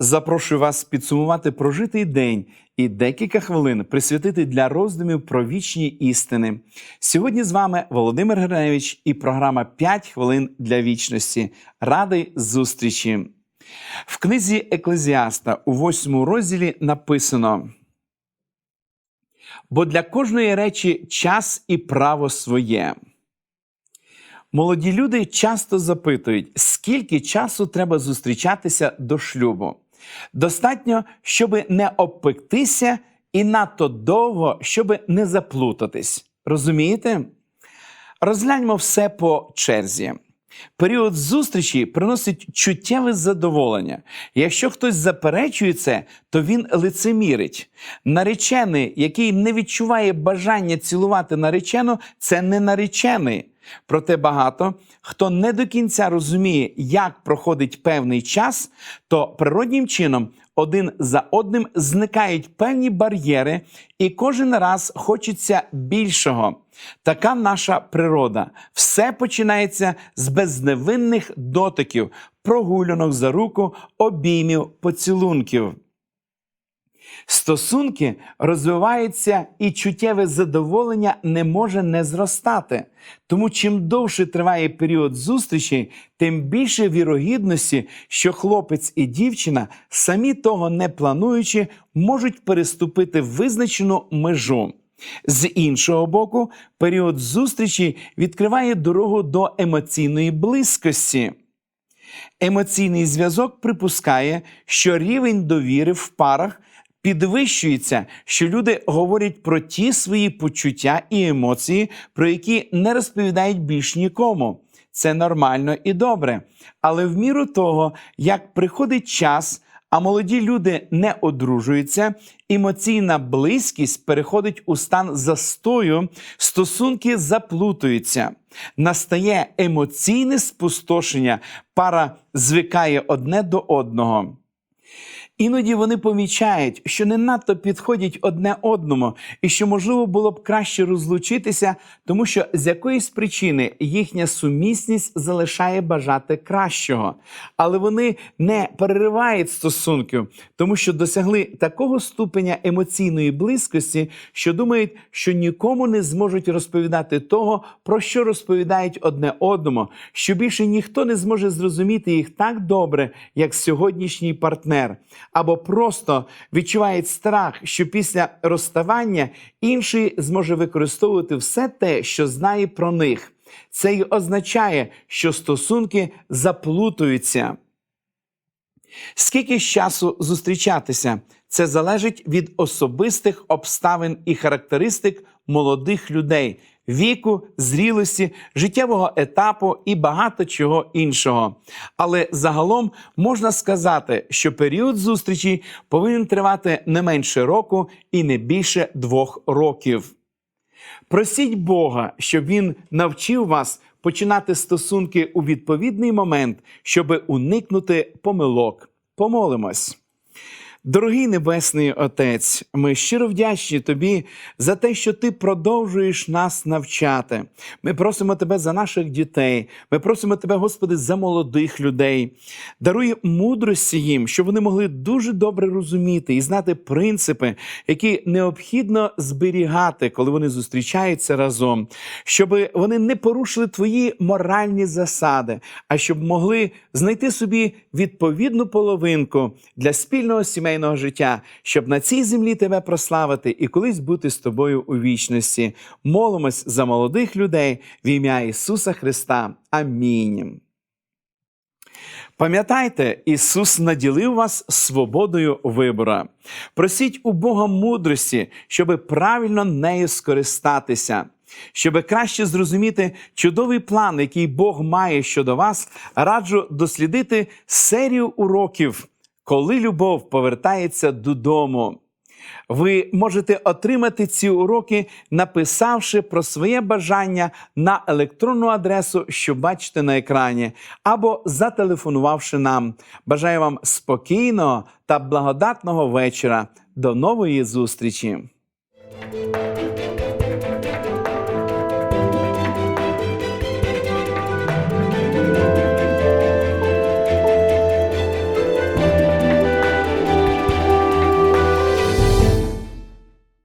Запрошую вас підсумувати прожитий день і декілька хвилин присвятити для роздумів про вічні істини. Сьогодні з вами Володимир Гриневич і програма «5 хвилин для вічності. Радий зустрічі. В книзі Еклезіаста у восьмому розділі написано: бо для кожної речі час і право своє. Молоді люди часто запитують, скільки часу треба зустрічатися до шлюбу. Достатньо, щоб не обпектися, і надто довго, щоб не заплутатись. Розумієте? Розгляньмо все по черзі. Період зустрічі приносить чуттєве задоволення. Якщо хтось заперечує це, то він лицемірить. Наречений, який не відчуває бажання цілувати наречену, це не наречений. Проте багато хто не до кінця розуміє, як проходить певний час, то природнім чином один за одним зникають певні бар'єри, і кожен раз хочеться більшого. Така наша природа. Все починається з безневинних дотиків, прогулянок за руку, обіймів, поцілунків. Стосунки розвиваються і чуттєве задоволення не може не зростати. Тому чим довше триває період зустрічі, тим більше вірогідності, що хлопець і дівчина, самі того не плануючи, можуть переступити визначену межу. З іншого боку, період зустрічі відкриває дорогу до емоційної близькості. Емоційний зв'язок припускає, що рівень довіри в парах підвищується, що люди говорять про ті свої почуття і емоції, про які не розповідають більш нікому. Це нормально і добре. Але в міру того, як приходить час, а молоді люди не одружуються, емоційна близькість переходить у стан застою, стосунки заплутуються. Настає емоційне спустошення, пара звикає одне до одного. Іноді вони помічають, що не надто підходять одне одному, і що можливо було б краще розлучитися, тому що з якоїсь причини їхня сумісність залишає бажати кращого. Але вони не переривають стосунків, тому що досягли такого ступеня емоційної близькості, що думають, що нікому не зможуть розповідати того, про що розповідають одне одному, що більше ніхто не зможе зрозуміти їх так добре, як сьогоднішній партнер або просто відчувають страх, що після розставання інший зможе використовувати все те, що знає про них. Це й означає, що стосунки заплутуються. Скільки часу зустрічатися? Це залежить від особистих обставин і характеристик молодих людей, віку, зрілості, життєвого етапу і багато чого іншого. Але загалом можна сказати, що період зустрічі повинен тривати не менше року і не більше двох років. Просіть Бога, щоб Він навчив вас починати стосунки у відповідний момент, щоб уникнути помилок. Помолимось. Дорогий Небесний Отець, ми щиро вдячні Тобі за те, що Ти продовжуєш нас навчати. Ми просимо Тебе за наших дітей. Ми просимо Тебе, Господи, за молодих людей. Даруй мудрості їм, щоб вони могли дуже добре розуміти і знати принципи, які необхідно зберігати, коли вони зустрічаються разом, щоб вони не порушили твої моральні засади, а щоб могли знайти собі відповідну половинку для спільного сімейного життя, щоб на цій землі тебе прославити і колись бути з тобою у вічності. Молимось за молодих людей в ім'я Ісуса Христа. Амінь. Пам'ятайте, Ісус наділив вас свободою вибора. Просіть у Бога мудрості, щоб правильно нею скористатися. Щоб краще зрозуміти чудовий план, який Бог має щодо вас, раджу дослідити серію уроків, коли любов повертається додому. Ви можете отримати ці уроки, написавши про своє бажання на електронну адресу, що бачите на екрані, або зателефонувавши нам. Бажаю вам спокійного та благодатного вечора. До нової зустрічі!